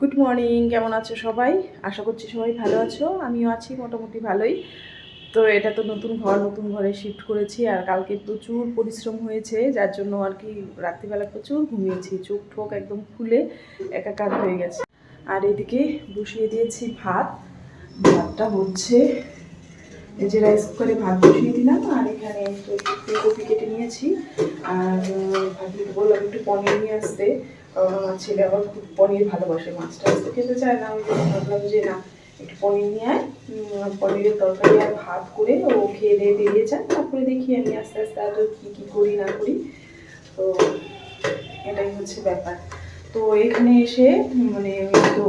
Good morning কেমন আছো সবাই? আশা করছি সবাই ভালো আছো। আমিও আছি মোটামুটি ভালোই। তো এটা তো নতুন ঘর, নতুন ঘরে শিফট করেছি আর কালকে প্রচুর পরিশ্রম হয়েছে, যার জন্য আর কি রাত্রিবেলা প্রচুর ঘুমিয়েছি। চোখ ঠোক একদম খুলে একাকার হয়ে গেছে। আর এদিকে বসিয়ে দিয়েছি ভাত। ভাতটা হচ্ছে এই যে রাইস কুকারে ভাত বসিয়ে দিলাম আর এখানে ফুলকপি কেটে নিয়েছি। আর ভাবলি বললাম একটু পনির নিয়ে আসতে। ছেলে আবার খুব পনির ভালোবাসে, মাছটা তো খেতে চায় না। আমি ভাবলাম যে না, একটু পনির নিয়ে আয়। পনিরের তরকারি আর ভাত করে ও খেয়ে দিয়ে বেরিয়ে যায় তারপরে দেখি আমি আস্তে আস্তে আরও কী কী করি না করি। তো এটাই হচ্ছে ব্যাপার। তো এখানে এসে মানে ওই তো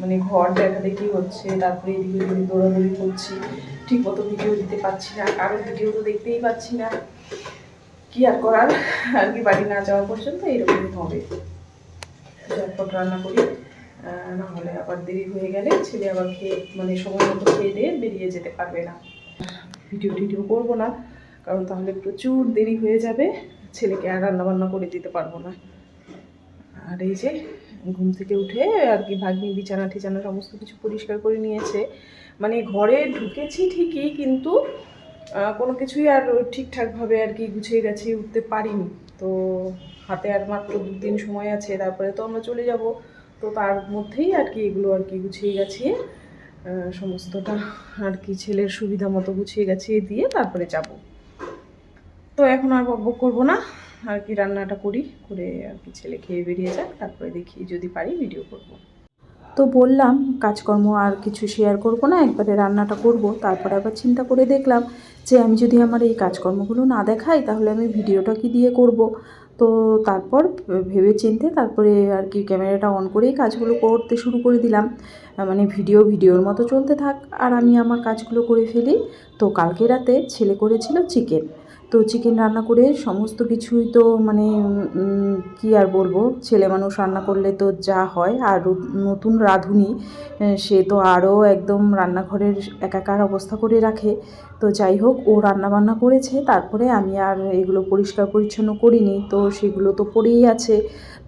মানে ঘর দেখা দেখি হচ্ছে, তারপরে এদিকে ওদিকে দৌড়াদৌড়ি করছি। ঠিক মতো ভিডিও দিতে পারছি না, কারোর ভিডিও তো দেখতেই পাচ্ছি না। কি আর করার? আর কি বাড়ি না যাওয়া পর্যন্ত এরকমই হবে। ঝটপট রান্না করি। না হলে আবার দেরি হয়ে গেলে ছেলে আবার খেয়ে মানে সময় মতো খেয়ে দিয়ে বেরিয়ে যেতে পারবে না। ভিডিও টিডিও করব না, কারণ তাহলে প্রচুর দেরি হয়ে যাবে। ছেলেকে আর রান্না বান্না করে দিতে পারব না। আর এই যে ঘুম থেকে উঠে আর কি ভাগ্নি বিছানা টিছানা সমস্ত কিছু পরিষ্কার করে নিয়েছে। মানে ঘরে ঢুকেছি ঠিকই, কিন্তু কোনো কিছুই আর ঠিকঠাকভাবে আর কি গুছিয়ে গেছে উঠতে পারিনি। তো হাতে আর মাত্র দুদিন সময় আছে তারপরে তো আমরা চলে যাব। তো তার মধ্যেই আর কি এগুলো আর কি গুছিয়ে আহ, সমস্তটা আর কি ছেলের সুবিধা মতো গুছিয়ে গেছিয়ে দিয়ে তারপরে যাব। তো এখন আর বকবক করব না আর কি রান্নাটা করি করে আর কি ছেলে খেয়ে বেরিয়ে যাক তারপরে দেখি যদি পারি ভিডিও করব। তো বললাম, কাজকর্ম আর কিছু শেয়ার করব না, একবারে রান্নাটা করব, তারপরে আবার চিন্তা করে দেখলাম যে আমি যদি আমার এই কাজকর্মগুলো না দেখাই, তাহলে আমি ভিডিওটা কি দিয়ে করব? তো তারপর ভেবে চিনতে তারপরে আর কি ক্যামেরাটা অন করেই কাজগুলো করতে শুরু করে দিলাম। মানে ভিডিও ভিডিওর মতো চলতে থাক। আর আমি আমার কাজগুলো করে ফেলি। তো কালকে রাতে ছেলে করেছিল চিকেন। তো চিকেন রান্না করে সমস্ত কিছুই তো মানে কি আর বলব? ছেলে মানুষ রান্না করলে তো যা হয়। আর নতুন রাঁধুনি সে তো আরও একদম রান্নাঘরের একাকার অবস্থা করে রাখে। তো যাই হোক ও রান্না বান্না করেছে, তারপরে আমি আর এগুলো পরিষ্কার পরিচ্ছন্ন করিনি। তো সেগুলো তো পড়েই আছে।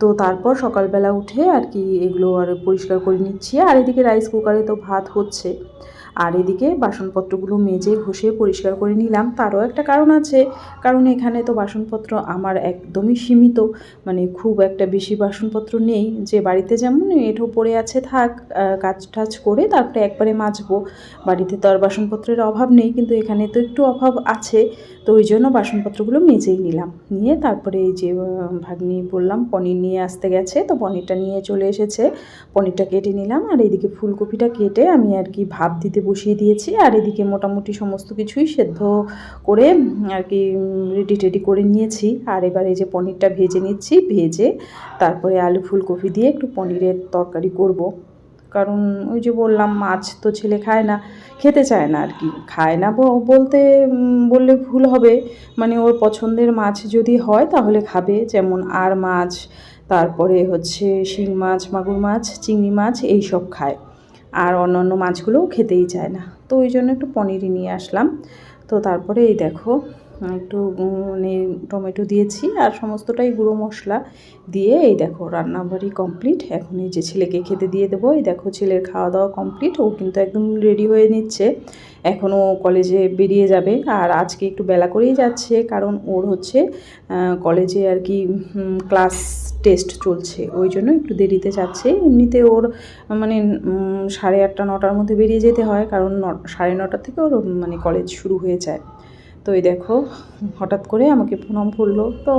তো তারপর সকালবেলা উঠে আর কি এগুলো আর পরিষ্কার করে নিচ্ছি। আর এদিকে রাইস কুকারে তো ভাত হচ্ছে। আর এদিকে বাসনপত্রগুলো মেজে ঘষে পরিষ্কার করে নিলাম। তারও একটা কারণ আছে, কারণ এখানে তো বাসনপত্র আমার একদমই সীমিত মানে খুব একটা বেশি বাসনপত্র নেই। যে বাড়িতে যেমন এঁঠো পড়ে আছে থাক কাজ টাজ করে তারপরে একবারে মাজবো। বাড়িতে তো আর বাসনপত্রের অভাব নেই, কিন্তু এখানে তো একটু অভাব আছে। তো ওই জন্য বাসনপত্রগুলো মেজেই নিলাম। নিয়ে তারপরে এই যে ভাগ্নি বললাম পনির নিয়ে আসতে গেছে, তো পনিরটা নিয়ে চলে এসেছে। পনিরটা কেটে নিলাম আর এদিকে ফুলকপিটা কেটে আমি আর কি ভাপ দিতে বসিয়ে দিয়েছি আর এদিকে মোটামুটি সমস্ত কিছুই সেদ্ধ করে আর কি রেডি টেডি করে নিয়েছি। আর এবার এই যে পনিরটা ভেজে নিচ্ছি, ভেজে তারপরে আলু ফুলকপি দিয়ে একটু পনিরের তরকারি করব। কারণ ওই যে বললাম, মাছ তো ছেলে খায় না, খেতে চায় না আর কি। খায় না বলতে বললে ভুল হবে। মানে ওর পছন্দের মাছ যদি হয় তাহলে খাবে, যেমন আর মাছ, তারপরে হচ্ছে শিং মাছ, মাগুর মাছ, চিংড়ি মাছ, এই সব খায়। আর অন্য অন্য মাছগুলোও খেতেই চায় না। তো ওই জন্য একটু পনিরই নিয়ে আসলাম। তো তারপরে এই দেখো একটু মানে টমেটো দিয়েছি আর সমস্তটাই গুঁড়ো মশলা দিয়ে এই দেখো রান্নাবাড়ি কমপ্লিট এখন এই যে ছেলেকে খেতে দিয়ে দেবো। এই দেখো ছেলের খাওয়া দাওয়া কমপ্লিট ও কিন্তু একদম রেডি হয়ে নিচ্ছে। এখনও কলেজে বেরিয়ে যাবে। আর আজকে একটু বেলা করেই যাচ্ছে কারণ ওর হচ্ছে কলেজে আর কি ক্লাস টেস্ট চলছে। ওই জন্য একটু দেরিতে যাচ্ছে। এমনিতে ওর মানে সাড়ে আটটা, নটার মধ্যে বেরিয়ে যেতে হয় কারণ সাড়ে নটা থেকে ওর মানে কলেজ শুরু হয়ে যায়। তো এই দেখো, হঠাৎ করে আমাকে প্রণাম করল। তো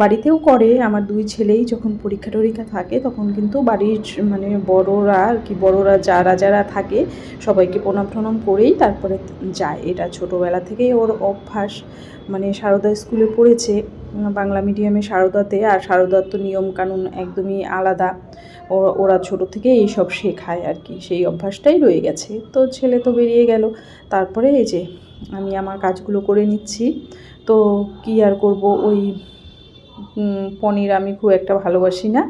বাড়িতেও করে, আমার দুই ছেলেই যখন পরীক্ষা টরীক্ষা থাকে তখন কিন্তু বাড়ির মানে বড়রা আর কি, বড়রা যারা যারা থাকে সবাইকে প্রণাম প্রণাম করেই তারপরে যায়। এটা ছোটোবেলা থেকেই ওর অভ্যাস। মানে সারদা স্কুলে পড়েছে, বাংলা মিডিয়ামে সারদাতে, আর সারদার তো নিয়ম কানুন একদমই আলাদা। ওরা ছোট থেকে এই সব শেখায় আর কি, সেই অভ্যাসটাই রয়ে গেছে। তো ছেলে তো বেরিয়ে গেল। তারপরে এই যে আমি আমার কাজগুলো করে নিচ্ছি। তো কি আর করব? ওই পনির আমি খুব একটা ভালোবাসি না।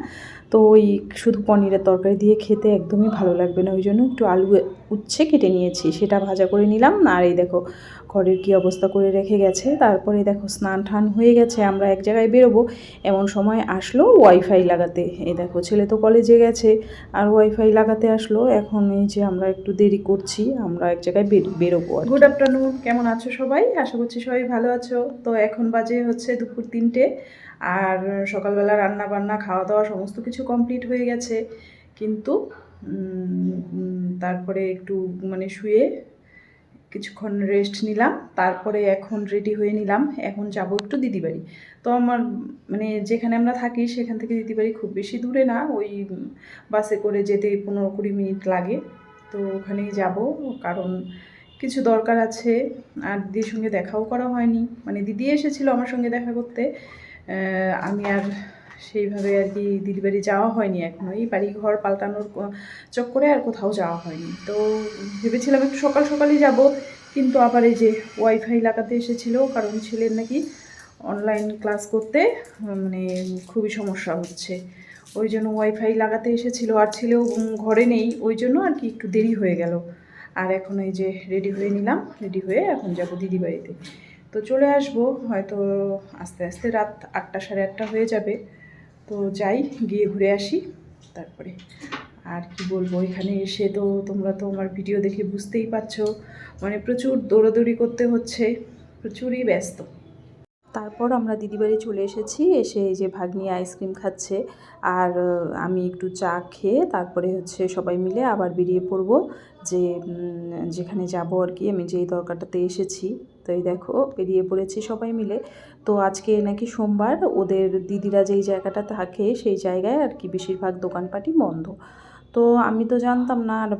তো ওই শুধু পনিরের তরকারি দিয়ে খেতে একদমই ভালো লাগবে না। ওই জন্য একটু আলু উচ্ছে কেটে নিয়েছি, সেটা ভাজা করে নিলাম। আর এই দেখো, ঘরের কি অবস্থা করে রেখে গেছে। তারপরে দেখো, স্নান টান হয়ে গেছে, আমরা এক জায়গায় বেরোবো। এমন সময় আসলো ওয়াইফাই লাগাতে। এই দেখো, ছেলে তো কলেজে গেছে, আর ওয়াইফাই লাগাতে আসলো। এখন এই যে আমরা একটু দেরি করছি, আমরা এক জায়গায় বের- বেরোবো গুড আফটারনুন কেমন আছো সবাই? আশা করছি সবাই ভালো আছো। তো এখন বাজে হচ্ছে দুপুর তিনটে। আর সকালবেলা রান্না বান্না খাওয়া দাওয়া সমস্ত কিছু কমপ্লিট হয়ে গেছে। কিন্তু তারপরে একটু মানে শুয়ে কিছুক্ষণ রেস্ট নিলাম, তারপরে এখন রেডি হয়ে নিলাম। এখন যাব একটু দিদি বাড়ি তো আমার মানে যেখানে আমরা থাকি, সেখান থেকে দিদি বাড়ি খুব বেশি দূরে না, ওই বাসে করে যেতে পনেরো কুড়ি মিনিট লাগে। তো ওখানেই যাব, কারণ কিছু দরকার আছে। আর দিদির সঙ্গে দেখাও করা হয়নি। মানে দিদি এসেছিল আমার সঙ্গে দেখা করতে। আমি আর সেইভাবে আর কি দিদি বাড়ি যাওয়া হয়নি এখনও। এই বাড়ি ঘর পাল্টানোর চক্করে আর কোথাও যাওয়া হয়নি। তো ভেবেছিলাম একটু সকাল সকালই যাব, কিন্তু আবার এই যে ওয়াইফাই লাগাতে এসেছিল, কারণ ছেলের নাকি অনলাইন ক্লাস করতে মানে খুবই সমস্যা হচ্ছে। ওই জন্য ওয়াইফাই লাগাতে এসেছিল, আর ছেলেও ঘরে নেই, ওই জন্য আর কি একটু দেরি হয়ে গেল। আর এখন এই যে রেডি হয়ে নিলাম রেডি হয়ে এখন যাব দিদি বাড়িতে। তো চলে আসব, হয়তো আস্তে আস্তে রাত আটটা সাড়ে আটটা হয়ে যাবে। তো যাই, গিয়ে ঘুরে আসি, তারপরে আর কি বলব, এখানে এসে তো তোমরা তো আমার ভিডিও দেখে বুঝতেই পারছ মানে প্রচুর দৌড়াদৌড়ি করতে হচ্ছে, প্রচুরই ব্যস্ত। তারপর আমরা দিদিবাড়ি চলে এসেছি, এসে এই যে ভাগ্নি আইসক্রিম খাচ্ছে, আর আমি একটু চা খেয়ে তারপরে হচ্ছে সবাই মিলে আবার বেরিয়ে পড়ব, যে যেখানে যাব আর কি, আমি যেই দরকারটাতে এসেছি। তো এই দেখো, বেরিয়ে পড়েছি সবাই মিলে। তো আজকে নাকি সোমবার, ওদের দিদিরা যেই জায়গাটা থাকে সেই জায়গায় আর কি বেশিরভাগ দোকানপাটি বন্ধ। তো আমি তো জানতাম না আর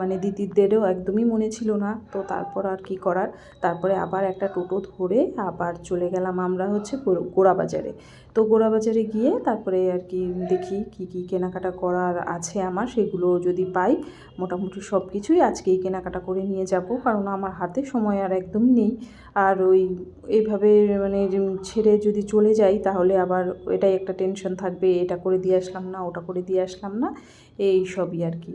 মানে দিদিদেরও একদমই মনে ছিল না। তো তারপর আর কি করার? তারপরে আবার একটা টোটো ধরে আবার চলে গেলাম আমরা হচ্ছে গোড়া গোড়াবাজারে। তো গোড়াবাজারে গিয়ে তারপরে আর কি দেখি কি কি কেনাকাটা করার আছে আমার, সেগুলো যদি পাই, মোটামুটি সব কিছুই আজকেই কেনাকাটা করে নিয়ে যাব, কারণ আমার হাতে সময় আর একদমই নেই। আর ওই এইভাবে মানে ছেড়ে যদি চলে যাই, তাহলে আবার এটাই একটা টেনশন থাকবে, এটা করে দিয়ে আসলাম না, ওটা করে দিয়ে আসলাম না, এই সবই আর কি।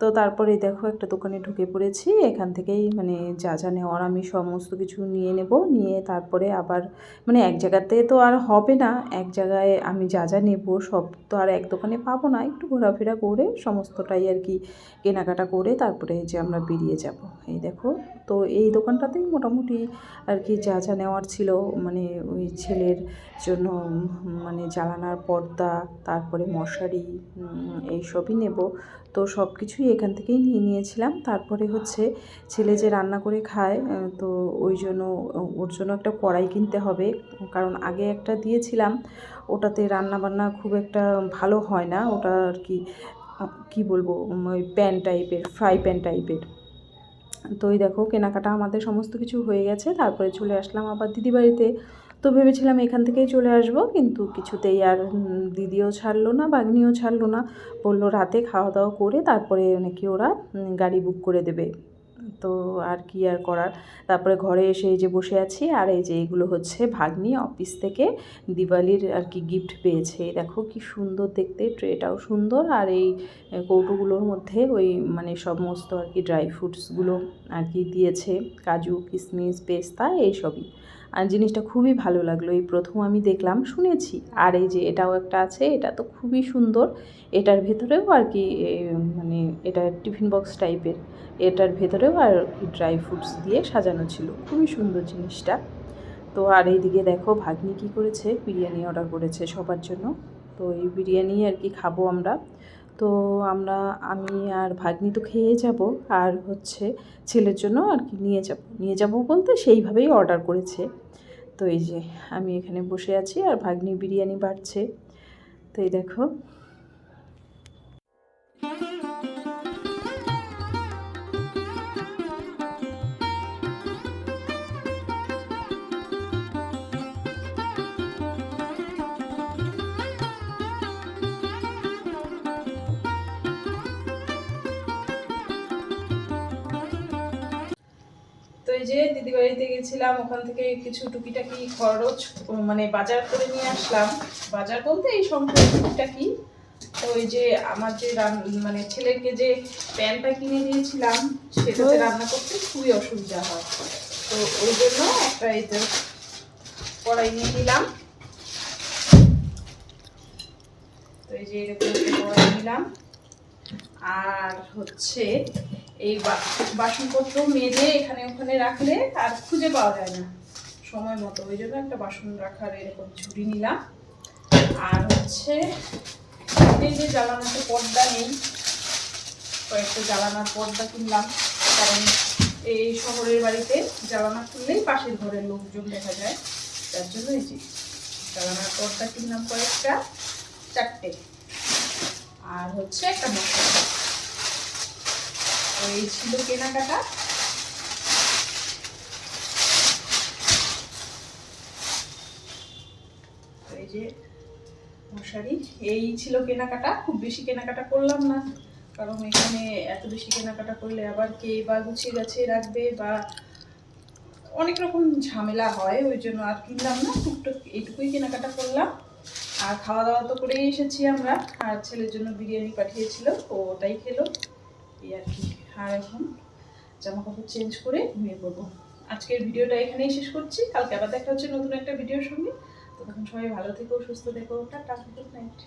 তো তারপরে দেখো একটা দোকানে ঢুকে পড়েছি। এখান থেকেই মানে যা যা নেওয়ার আমি সমস্ত কিছু নিয়ে নেব। নিয়ে তারপরে আবার মানে এক জায়গাতে তো আর হবে না। এক জায়গায় আমি যা যা নেব সব তো আর এক দোকানে পাবো না। একটু ঘোরাফেরা করে সমস্তটাই আর কি কেনাকাটা করে তারপরে যে আমরা বেরিয়ে যাব। এই দেখো তো এই দোকানটাতেই মোটামুটি আর কি যা যা নেওয়ার ছিল মানে ওই ছেলের জন্য মানে জ্বালানার পর্দা, তারপরে মশারি এইসবই নেব। তো সব কিছুই এখান থেকেই নিয়ে নিয়েছিলাম। তারপরে হচ্ছে ছেলে যে রান্না করে খায় তো ওই জন্য, ওর জন্য একটা কড়াই কিনতে হবে। কারণ আগে একটা দিয়েছিলাম, ওটাতে রান্না বান্না খুব একটা ভালো হয় না। ওটা আর কি কি বলব ওই প্যান টাইপের, ফ্রাই প্যান টাইপের। তো ওই দেখো, কেনাকাটা আমাদের সমস্ত কিছু হয়ে গেছে। তারপরে চলে আসলাম আবার দিদি বাড়িতে। তো ভেবেছিলাম এখান থেকেই চলে আসব, কিন্তু কিছুতেই আর দিদিও ছাড়লো না, বাগ্নিও ছাড়লো না। বলল রাতে খাওয়া দাওয়া করে তারপরে নাকি ওরা গাড়ি বুক করে দেবে। তো আর কি আর করার? তারপরে ঘরে এসে এই যে বসে আছি, আর এই যে এগুলো হচ্ছে ভাগ্নি অফিস থেকে দিওয়ালির আর কি গিফট পেয়েছে। দেখো কি সুন্দর দেখতে ট্রেটাও সুন্দর। আর এই কৌটোগুলোর মধ্যে ওই মানে সমস্ত আর কি ড্রাই ফ্রুটসগুলো আর কি দিয়েছে। কাজু কিশমিশ পেস্তা এইসবই আর জিনিসটা খুবই ভালো লাগল। এই প্রথম আমি দেখলাম, শুনেছি। আর এই যে এটাও একটা আছে, এটা তো খুবই সুন্দর। এটার ভেতরেও আর কি মানে এটা টিফিন বক্স টাইপের। এটার ভেতরেও আর ড্রাই ফ্রুটস দিয়ে সাজানো ছিল। খুবই সুন্দর জিনিসটা। তো আর এইদিকে দেখো ভাগ্নি কী করেছে? বিরিয়ানি অর্ডার করেছে সবার জন্য। তো এই বিরিয়ানি আর কি খাব আমরা। তো আমরা, আমি আর ভাগ্নি তো খেয়ে যাব। আর হচ্ছে ছেলের জন্য আর কি নিয়ে যাব। নিয়ে যাব বলতে সেইভাবেই অর্ডার করেছে। তো এই যে আমি এখানে বসে আছি আর ভাগ্নি বিরিয়ানি বাড়ছে। তো এই দেখো এই যে দিদি বাড়িতে গেছিলাম ওখান থেকে কিছু টুকিটাকি খরচ মানে বাজার করে নিয়ে আসলাম। বাজার বলতে এই সংসার টুকিটাকি। তো ওই যে আমার যে মানে ছেলেকে যে প্যানটা কিনে দিয়েছিলাম সেটাতে রান্না করতে খুবই অসুবিধা হয়। তো ওই জন্য একটা এই যে কড়াই নিয়ে নিলাম। তো এই যে এরকম কড়াই নিলাম। আর হচ্ছে এই বাসনপত্র মেজে এখানে ওখানে রাখলে আর খুঁজে পাওয়া যায় না। সময় মতো। ওই জন্য একটা বাসন রাখার এরকম ঝুড়ি নিলাম। আর হচ্ছে এই যে জ্বালানাতে পর্দা নেই, কয়েকটা জ্বালানার পর্দা কিনলাম। কারণ এই শহরের বাড়িতে জ্বালানা খুললেই পাশের ঘরের লোকজন দেখা যায়। তার জন্য এই যে জ্বালানার পর্দা কিনলাম কয়েকটা, চারটে। আর হচ্ছে একটা মশলা। এই ছিল কেনাকাটা। এই যে মশারি, এই ছিল কেনাকাটা, খুব বেশি কেনাকাটা করলাম না। কারণ এখানে এত বেশি কেনাকাটা করলে আবার কে বা গুছিয়ে গাছিয়ে রাখবে বা অনেক রকম ঝামেলা হয়, ওই জন্য আর কিনলাম না, টুকটাক এইটুকুই কেনাকাটা করলাম। আর খাওয়া দাওয়া তো করেই এসেছি আমরা, আর ছেলের জন্য বিরিয়ানি পাঠিয়েছিল, ও ওটাই খেলো, এই আর কি। আর এখন জামা কাপড় চেঞ্জ করে ঘুমিয়ে পড়ব আজকের ভিডিওটা এখানেই শেষ করছি। কালকে আবার দেখা হচ্ছে নতুন একটা ভিডিওর সঙ্গে। তো তখন সবাই ভালো থেকো, সুস্থ থেকো। Tata good night